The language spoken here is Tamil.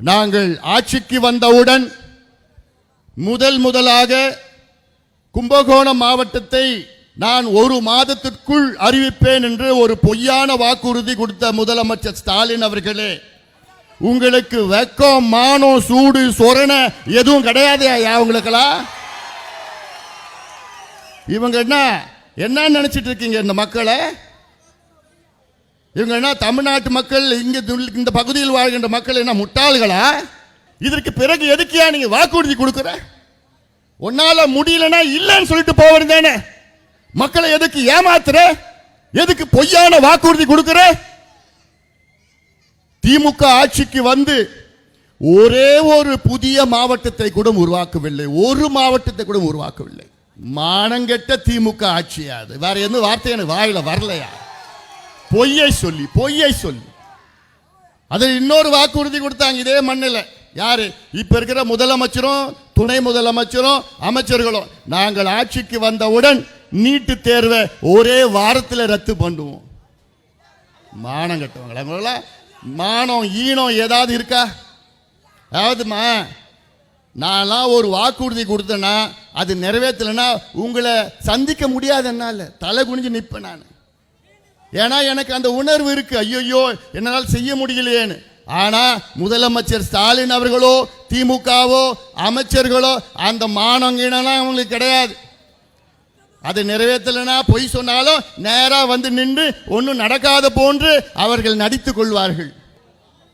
நாங்கள் ஆட்சிக்கு வந்தவுடன் முதல் முதலாக கும்பகோணம் மாவட்டத்தை நான் ஒரு மாதத்திற்குள் அறிவிப்பேன் என்று ஒரு பொய்யான வாக்குறுதி கொடுத்த முதலமைச்சர் ஸ்டாலின் அவர்களே உங்களுக்கு வெக்கம் மானம் சூடு சொரண எதுவும் கிடையாது ஐயா உங்களுக்கெல்லாம் இவங்க என்ன என்ன நினைச்சிட்டு இருக்கீங்க இந்த மக்களை? இவங்க என்ன தமிழ்நாட்டு மக்கள் இங்கே இந்த பகுதியில் வாழ்கின்ற மக்கள் என்ன முட்டாள்களா? இதற்கு பிறகு எதுக்கியா நீங்கள் வாக்குறுதி கொடுக்குற? உன்னால் முடியலன்னா இல்லைன்னு சொல்லிட்டு போவது தானே. மக்களை எதுக்கு ஏமாத்துற? எதுக்கு பொய்யான வாக்குறுதி கொடுக்குற? திமுக ஆட்சிக்கு வந்து ஒரே ஒரு புதிய மாவட்டத்தை கூட உருவாக்கவில்லை. ஒரு மாவட்டத்தை கூட உருவாக்கவில்லை. மானங்கெட்ட திமுக ஆட்சியாது வேற எந்த வார்த்தை எனக்கு வாயில வரலையா? பொய்யை சொல்லி பொய்யை சொல்லி. அது இன்னொரு வாக்குறுதி கொடுத்தாங்க இதே மண்ணில். யாரு? இப்ப இருக்கிற முதலமைச்சரும் துணை முதலமைச்சரும் அமைச்சர்களும். நாங்கள் ஆட்சிக்கு வந்தவுடன் நீட்டு தேர்வை ஒரே வாரத்தில் ரத்து பண்ணுவோம். மானம் கட்டுவாங்களா மானம் ஈனம் ஏதாவது இருக்கா? அதாவதுமா நான்லாம் ஒரு வாக்குறுதி கொடுத்தேன்னா அது நிறைவேற்றலைன்னா உங்களை சந்திக்க முடியாது என்னால. தலை குனிஞ்சு நிற்பேன் நான். ஏன்னா எனக்கு அந்த உணர்வு இருக்கு. ஐயோ என்னால் செய்ய முடியலையேன்னு ஆனா முதலமைச்சர் ஸ்டாலின் அவர்களோ திமுகவோ அமைச்சர்களோ அந்த மானங்கீனம்லாம் அவங்களுக்கு கிடையாது. அதை நிறைவேற்றலைன்னா பொய் சொன்னாலும் நேராக வந்து நின்று ஒன்றும் நடக்காத போன்று அவர்கள் நடித்து கொள்வார்கள்.